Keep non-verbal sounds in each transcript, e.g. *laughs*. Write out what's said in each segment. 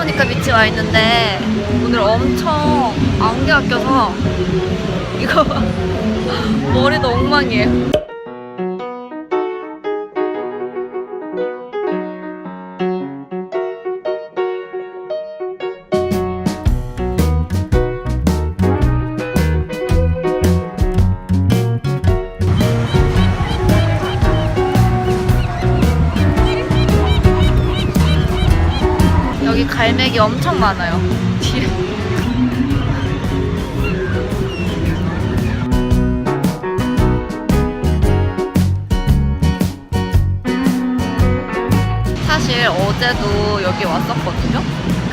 산타모니카 비치 와 있는데 오늘 엄청 안개 가 껴서 이거 봐. *laughs* 머리도 엉망이에요. 갈매기 엄청 많아요. 뒤에. 사실 어제도 여기 왔었거든요.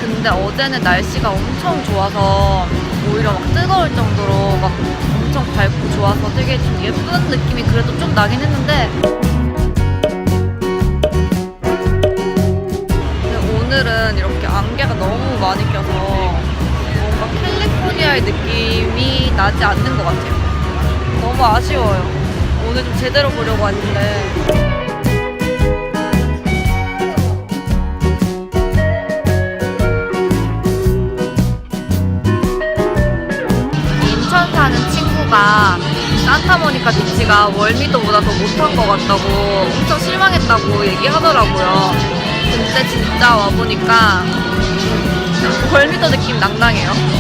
근데 어제는 날씨가 엄청 좋아서 오히려 막 뜨거울 정도로 막 엄청 밝고 좋아서 되게 좀 예쁜 느낌이 그래도 좀 나긴 했는데 너무 많이 껴서 뭔가 캘리포니아의 느낌이 나지 않는 것 같아요. 너무 아쉬워요. 오늘 좀 제대로 보려고 왔는데. 인천 사는 친구가 산타모니카 비치가 월미도보다 더 못한 것 같다고 엄청 실망했다고 얘기하더라고요. 근데 진짜 와보니까 월미도 느낌 낭낭해요.